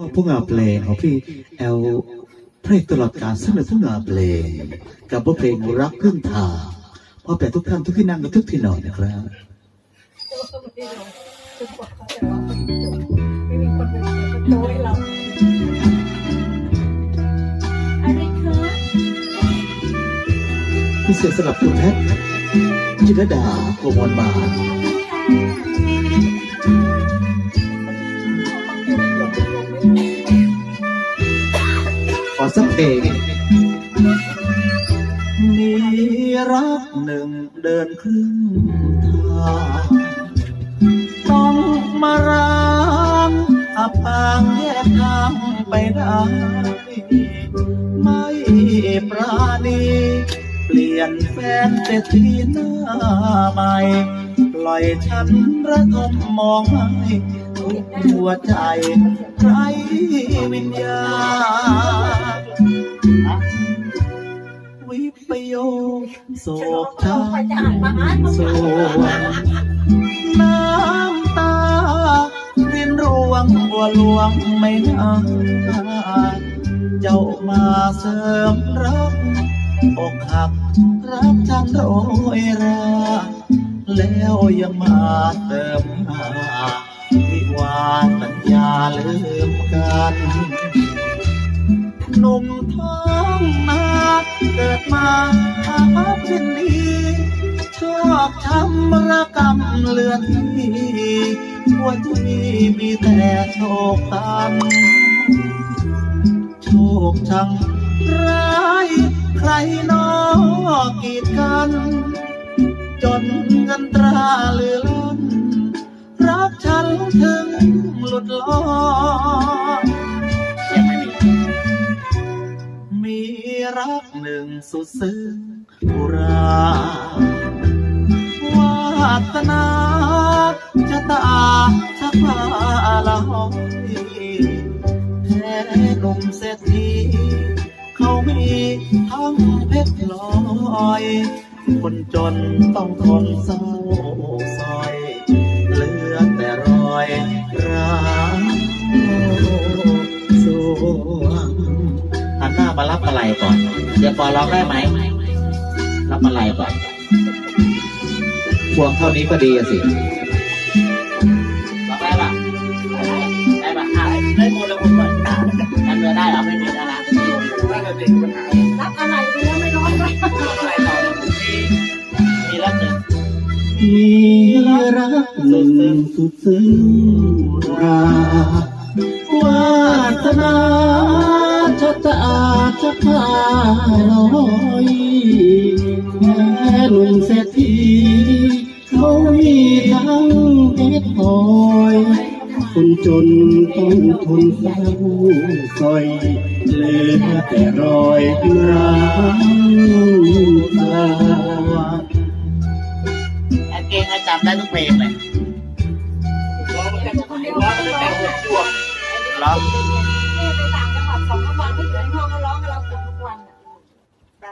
ว่าผู้งาเพลงของพี่แอลเพลงตลอดการสำหรับผู้งานเพลงกับบทเพลงรักครึ่งทางพอแปลทุกท่านทุกที่นั่งและทุกที่นอนนะครับไม่มีคนมาโต้ให้เราอะไรคะพิเศษสำหรับคุณแพทย์จิรดาโกมลบาล สักเพลงมีรักหนึ่งเดินครึ่งทางต้องมาร้างอับปางแยกทางไปได้ไม่ปราณีเปลี่ยนแฟนเศรษฐีหน้าใหม่ปล่อยฉันระทมมองไม่ทุกหัวใจไรวิญญาณ ยโศกช้ำสวงน้ำตารินรวงบัวหลวงไม่นานเจ้ามาเสริมรักอกหักรักฉันโรยราแล้วยังมาเติมหาวิวาสัญญาลืมกันหนุ่มท้องนา เกิดมาอาภัพเช่นนี้ ชอบช้ำระกำเลือนที่หัวที่มีแต่โชคตันโชคช่างร้ายใครนอกีดกัน จนเงินตราเหลือล้นรักฉันถึงหลุดลอย รักหนึ่งสุดซึ้งอุราวาสนาชะตาชักพาละหอยแท้หนุ่มเศรษฐีเขามีทั้งเพชรลอย คนจนต้องทนเศร้าซอยเหลือแต่รอยร้างสวงหันหน้า มารับอะไรก่อนเดี๋ยวปอร้องได้ไหม รับอะไรก่อนพวงเท่านี้ก็ดีอะสิรับได้ปะได้ปะอะได้หมดแล้วผมก่อนจำเนื้อได้เหรอไม่มีแล้วนะน่าจะติดปัญหารับอะไรไปแล้วไม่ร้อนเลยอะไรต่อมีรับหนึ่งมีรักหนึ่งสุดซึ้งราวาสนาชะตา จะพาลอยแม่หนุ่มเศรษฐีเขามีทั้งเพชรพลอยคนจนต้องทนเศร้าซอยเหลือแต่รอยร้างตาแอนเก่งให้จำได้ทุกเพลงเลยร้องตั้งแต่ร้องตั้งแต่หกขวบร้อง ขับสองกลางวันไม่อยู่ในห้องก็ร้องกับเรา